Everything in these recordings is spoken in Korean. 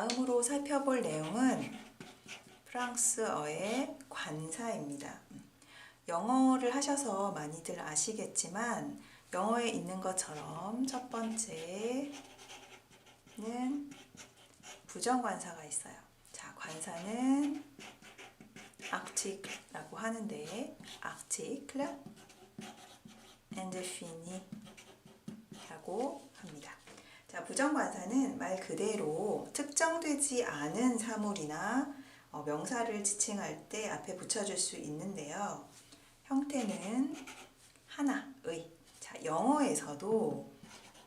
다음으로 살펴볼 내용은 프랑스어의 관사입니다. 영어를 하셔서 많이들 아시겠지만 영어에 있는 것처럼 첫 번째는 부정관사가 있어요. 자, 관사는 article라고 하는데 article indéfini 라고 합니다. 자, 부정관사는 말 그대로 특정되지 않은 사물이나 어, 명사를 지칭할 때 앞에 붙여줄 수 있는데요. 형태는 하나의. 자, 영어에서도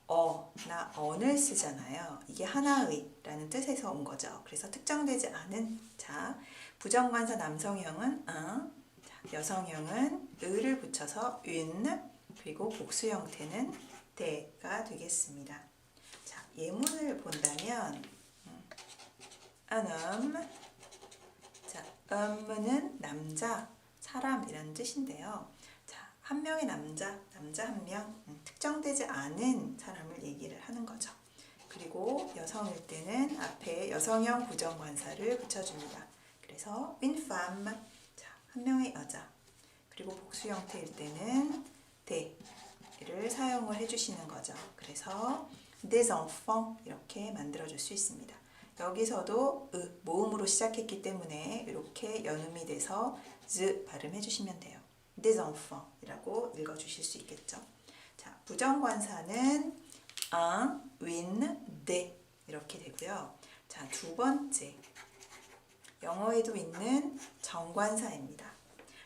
어나 on을 쓰잖아요. 이게 하나의라는 뜻에서 온 거죠. 그래서 특정되지 않은 자, 부정관사 남성형은 un, 자, 여성형은 의를 붙여서 une, 그리고 복수 형태는 대가 되겠습니다. 자, 예문을 본다면 음, homme 자, homme는 남자, 사람이라는 뜻인데요. 자, 한 명의 남자, 남자 한 명, 음, 특정되지 않은 사람을 얘기를 하는 거죠. 그리고 여성일 때는 앞에 여성형 부정관사를 붙여줍니다. 그래서 une femme, 자, 한 명의 여자. 그리고 복수 형태일 때는 대를 사용을 해주시는 거죠. 그래서 des enfants 이렇게 만들어줄 수 있습니다. 여기서도 으, 모음으로 시작했기 때문에 이렇게 연음이 돼서 z 발음해 주시면 돼요. des enfants 이라고 읽어주실 수 있겠죠. 자, 부정관사는 un, une, des 이렇게 되고요. 자, 두 번째 영어에도 있는 정관사입니다.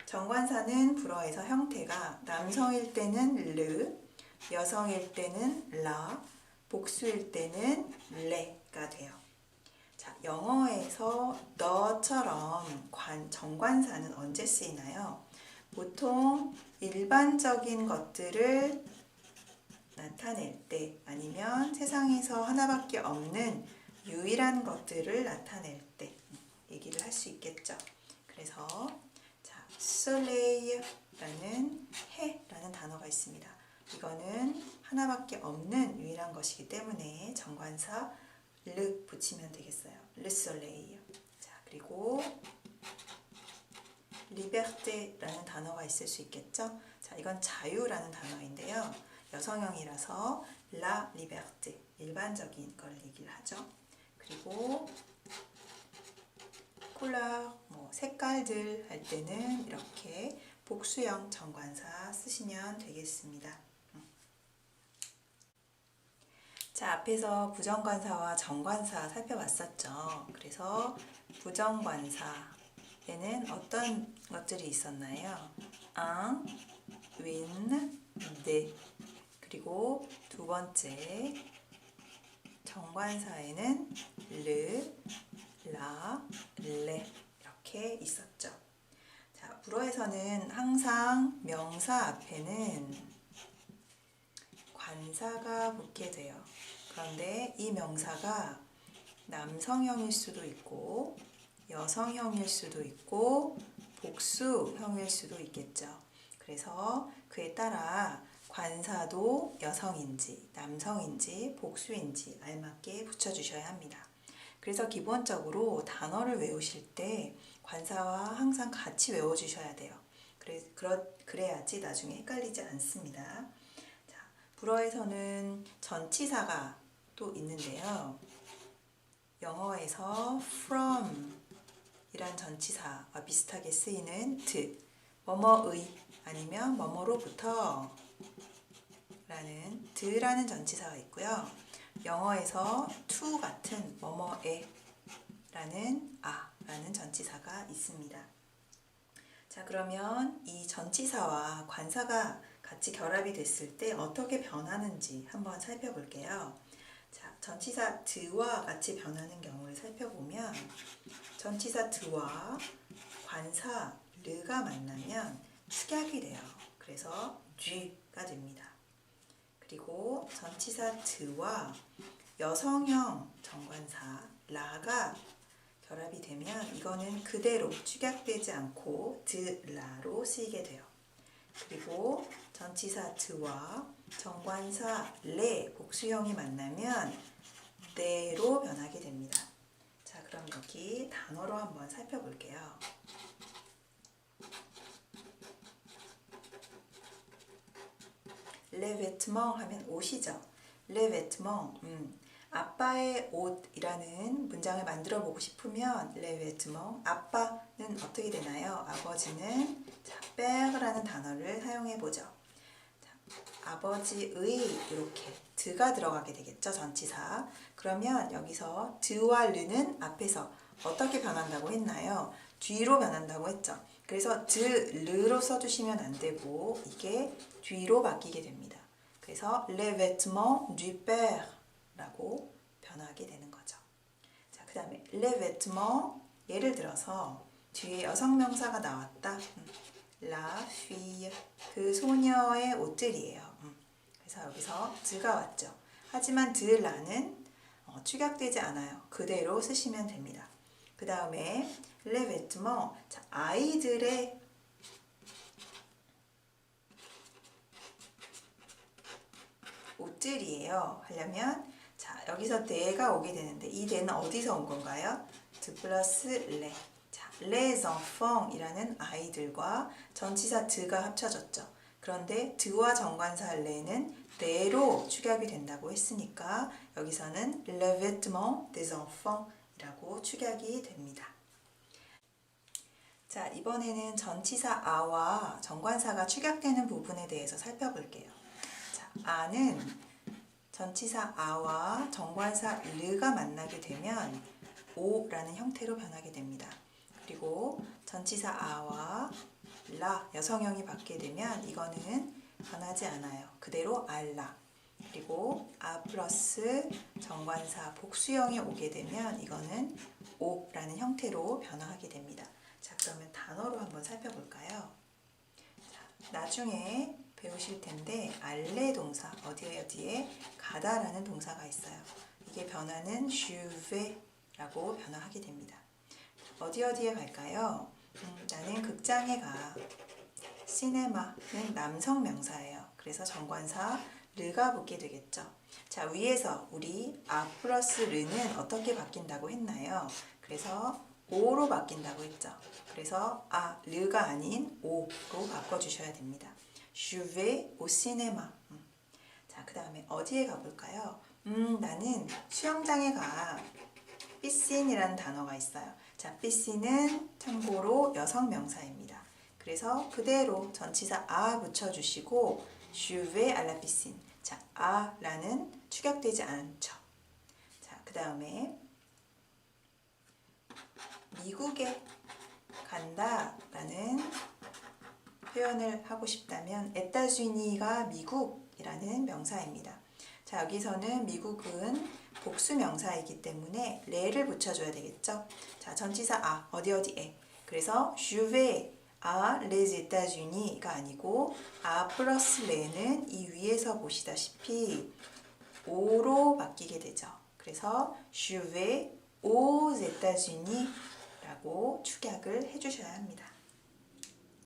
정관사는 불어에서 형태가 남성일 때는 le, 여성일 때는 la, 복수일 때는 le가 돼요. 자, 영어에서 너처럼 관, 정관사는 언제 쓰이나요? 보통 일반적인 것들을 나타낼 때 아니면 세상에서 하나밖에 없는 유일한 것들을 나타낼 때 얘기를 할 수 있겠죠. 그래서 자, soleil라는 해라는 단어가 있습니다. 이거는 하나밖에 없는 유일한 것이기 때문에 정관사 르 붙이면 되겠어요. soleil. 자, 그리고 liberté라는 단어가 있을 수 있겠죠. 자, 이건 자유라는 단어인데요. 여성형이라서 la liberté 일반적인 걸 얘기를 하죠. 그리고 콜라 뭐 색깔들 할 때는 이렇게 복수형 정관사 쓰시면 되겠습니다. 음. 자, 앞에서 부정관사와 정관사 살펴봤었죠. 그래서 부정관사에는 어떤 것들이 있었나요? un, une, de. 그리고 두 번째 정관사에는 le, la, le 이렇게 있었죠. 자, 불어에서는 항상 명사 앞에는 관사가 붙게 돼요. 그런데 이 명사가 남성형일 수도 있고 여성형일 수도 있고 복수형일 수도 있겠죠. 그래서 그에 따라 관사도 여성인지 남성인지 복수인지 알맞게 붙여주셔야 합니다. 그래서 기본적으로 단어를 외우실 때 관사와 항상 같이 외워주셔야 돼요. 그래, 그러, 그래야지 나중에 헷갈리지 않습니다. 자, 불어에서는 전치사가 또 있는데요. 영어에서 from 이란 전치사와 비슷하게 쓰이는 드, 뭐뭐의 아니면 뭐뭐로부터 라는 드라는 전치사가 있고요. 영어에서 to 같은 뭐뭐에 라는 아 라는 전치사가 있습니다. 자, 그러면 이 전치사와 관사가 같이 결합이 됐을 때 어떻게 변하는지 한번 살펴볼게요. 자, 전치사 드와 같이 변하는 경우를 살펴보면 전치사 드와 관사 르가 만나면 축약이 돼요. 그래서 쥐가 됩니다. 그리고 전치사 드와 여성형 정관사 라가 결합이 되면 이거는 그대로 축약되지 않고 드라로 쓰이게 돼요. 그리고 전치사 드와 정관사 레 복수형이 만나면 네로 변하게 됩니다. 여기 단어로 한번 살펴볼게요. vêtements 하면 옷이죠. vêtements. 음. 아빠의 옷이라는 문장을 만들어 보고 싶으면 vêtements. 아빠는 어떻게 되나요? 아버지는 자, père라는 단어를 사용해 보죠. 자, 아버지의 이렇게 드가 들어가게 되겠죠. 전치사. 그러면 여기서 드와 르는 앞에서 어떻게 변한다고 했나요? 뒤로 변한다고 했죠. 그래서 드, 르로 써주시면 안 되고 이게 뒤로 바뀌게 됩니다. 그래서 les vêtements du père 라고 변하게 되는 거죠. 자, 그 다음에 les vêtements 예를 들어서 뒤에 여성 명사가 나왔다. 음, la fille 그 소녀의 옷들이에요. 음, 그래서 여기서 드가 왔죠. 하지만 드라는 어, 축약되지 않아요. 그대로 쓰시면 됩니다. 그 다음에 les vêtements 자, 아이들의 옷들이에요. 하려면 자 여기서 대가 오게 되는데 이 대는 어디서 온 건가요? 드 플러스 레. 자, les enfants이라는 아이들과 전치사 드가 합쳐졌죠. 그런데 드와 정관사 레는 레로 축약이 된다고 했으니까 여기서는 le vêtement des enfants이라고 축약이 됩니다. 자, 이번에는 전치사 아와 정관사가 축약되는 부분에 대해서 살펴볼게요. 자, 아는 전치사 아와 정관사 르가 만나게 되면 오라는 형태로 변하게 됩니다. 그리고 전치사 아와 라 여성형이 받게 되면 이거는 변하지 않아요. 그대로 알라. 그리고 아 플러스 정관사 복수형이 오게 되면 이거는 오라는 형태로 변화하게 됩니다. 자, 그러면 단어로 한번 살펴볼까요? 자, 나중에 배우실 텐데 알레 동사 어디에 어디에 가다라는 동사가 있어요. 이게 변화는 슈베라고 변화하게 됩니다. 어디 어디에 갈까요? 음, 나는 극장에 가. 시네마는 남성 명사예요. 그래서 정관사 르가 붙게 되겠죠. 자 위에서 우리 아 플러스 르는 어떻게 바뀐다고 했나요? 그래서 오로 바뀐다고 했죠. 그래서 아 르가 아닌 오로 바꿔주셔야 됩니다. 오 시네마. 음. 자, 그 다음에 어디에 가볼까요? 음, 나는 수영장에 가. 삐씬이라는 단어가 있어요. 자, 삐씬은 참고로 여성 명사입니다. 그래서 그대로 전치사 아 붙여주시고 슈베 알라 삐씬. 자, 아라는 축약되지 않죠. 자, 그 다음에 미국에 간다 라는 표현을 하고 싶다면 에따주니가 미국이라는 명사입니다. 자 여기서는 미국은 복수 명사이기 때문에 레를 붙여줘야 되겠죠. 자 전치사 아 어디 어디에 그래서 슈베 아 les États-Unis가 아니고 아 플러스 레는 이 위에서 보시다시피 오로 바뀌게 되죠. 그래서 슈베 aux États-Unis라고 축약을 해주셔야 합니다.